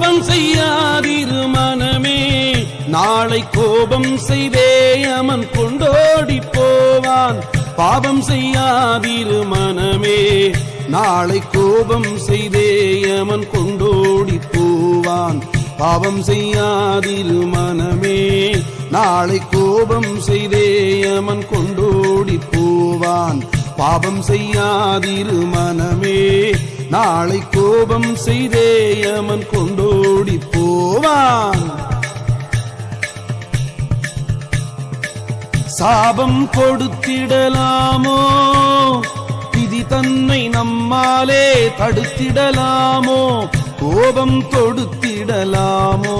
பாவம் செய்யாதிரு மனமே. நாளை கோபம் செய்தே அமன் கொண்டோடி போவான். பாவம் செய்யாதிரு மனமே. நாளை கோபம் செய்தே அமன் கொண்டோடி போவான். பாவம் செய்யாதிரு மனமே. நாளை கோபம் செய்தே அமன் கொண்டோடி போவான். பாவம் செய்யாதிரு மனமே. நாளை கோபம் செய்தே அவன் கொண்டோடி போவான். சாபம் கொடுத்திடலாமோ? விதி தன்னை நம்மாலே தடுத்திடலாமோ? கோபம் தொடுத்திடலாமோ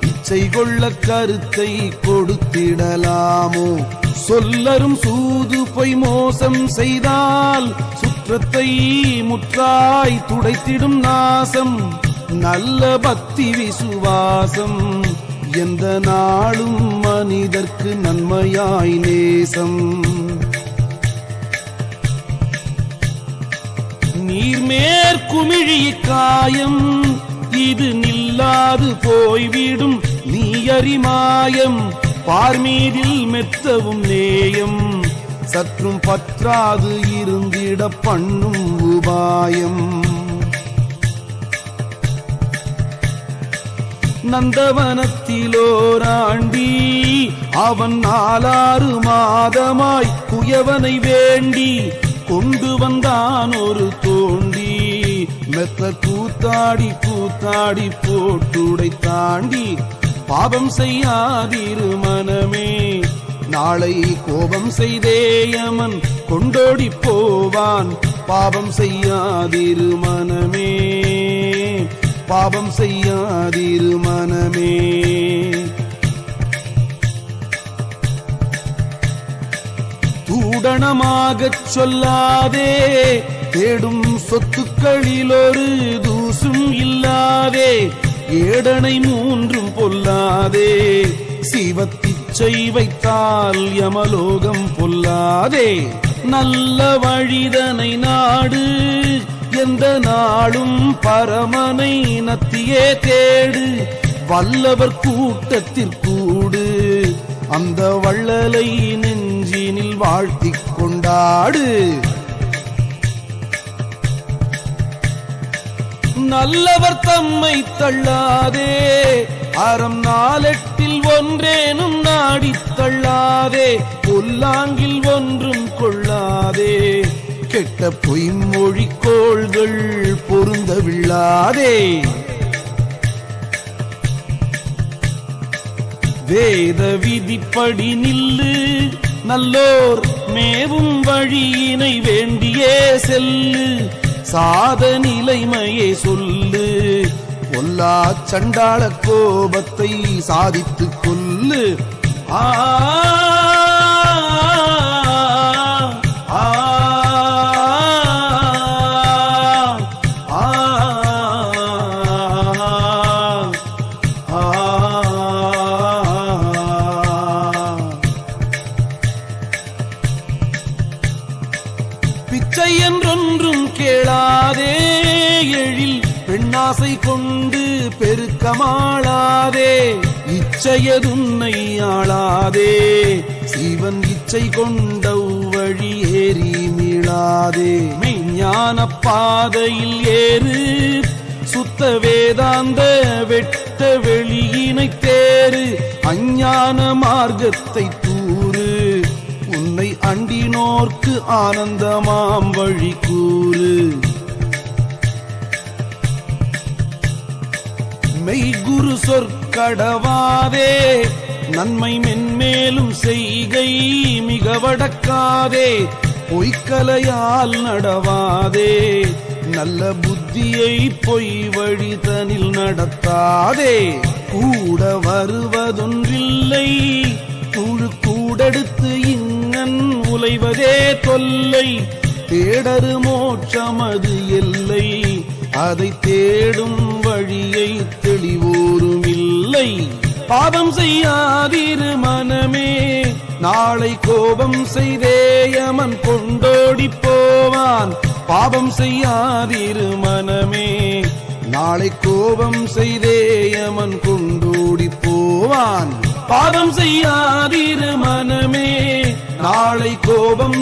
இச்சை கொள்ள கருத்தை கொடுத்திடலாமோ? சொல்லரும் சூது பொய் மோசம் செய்தால் குற்றத்தை முற்றாய் துடைத்திடும் நாசம் நல்ல பக்தி விசுவாசம். எந்த நாளும் மனிதர்க்கு நன்மையாய் நேசம். நீர்மேற்குமிழி காயம் இது நில்லாது போய்விடும் நீ அறிமாயம் பார்மீதில் மெத்தவும் நேயம். சற்றும் பற்றாது இருந்திட பண்ணும் உபாயம். நந்தவனத்திலோராண்டி அவன் நாலாறு மாதமாய் குயவனை வேண்டி கொண்டு வந்தான் ஒரு தோண்டி. மெத்த கூத்தாடி கூத்தாடி போட்டுடை தாண்டி பாவம் செய்யாதிரு மனமே. நாளை கோபம் செய்தேயமன் கொண்டோடி போவான். பாவம் செய்யாதிரு மனமே. பாவம் செய்யாதிரு மனமே. தூடணமாகச் சொல்லாதே. தேடும் சொத்துக்களில் ஒரு தூசும் இல்லாதே. ஏடனை மூன்றும் பொல்லாதே. சிவத்தி செய் வைத்தால் யமலோகம் பொல்லாதே. நல்ல வழிதனை நாடு எந்த நாளும் பரமனை நத்தியே தேடு வல்லவர் கூட்டத்திற்கூடு அந்த வள்ளலை நெஞ்சினில் வாழ்த்திக் கொண்டாடு. நல்லவர் தம்மை தள்ளாதே. அறம் நாளெட்டில் ஒன்றேனும் நாடித் தள்ளாதே புல்லாங்கில் ஒன்றும் கொள்ளாதே. கெட்ட பொய்மொழி கோள்கள் பொருந்தவில்லாதே. வேத விதிப்படி நில்லு நல்லோர் மேவும் வழியினை வேண்டியே செல்லு சாத நிலைமையே சொல்லு. கொல்லா சண்டாள கோபத்தை சாதித்து கொல்லு ஆ. பிச்சை என்றொன்றும் கேளாதே எழில் பெண்ணாசை கொண்டு பெருக்கமாளாதே இச்சையதுன்னை ஆளாதே. சிவன் இச்சை கொண்ட வழி ஏறி மீளாதே. மெய்ஞான பாதையில் ஏறு சுத்த வேதாந்த வெட்ட வெளியினை தேறு அஞ்ஞான மார்க்கத்தை தூறு. உன்னை அண்டினோர்க்கு ஆனந்தமாம் வழி கூறு. மெய்குரு சொற்கடவாதே. நன்மை மென்மேலும் செய்கை மிக வடக்காதே பொய்க்கலையால் நடவாதே. நல்ல புத்தியை பொய் வழிதனில் நடத்தாதே. கூட வருவதொன்றில்லை. குழு கூடெடுத்து இங்கன் உலைவதே தொல்லை. தேடரு மோட்சமது எல்லை. அதை தேடும் வழியை தெளிவோரும் இல்லை பாவம் செய்யாதிரு மனமே. நாளை கோபம் செய்தேயமன் கொண்டோடி போவான். பாவம் செய்யாதிரு மனமே. நாளை கோபம் செய்தேயமன் கொண்டோடி போவான். பாவம் செய்யாதிரு மனமே. நாளை கோபம்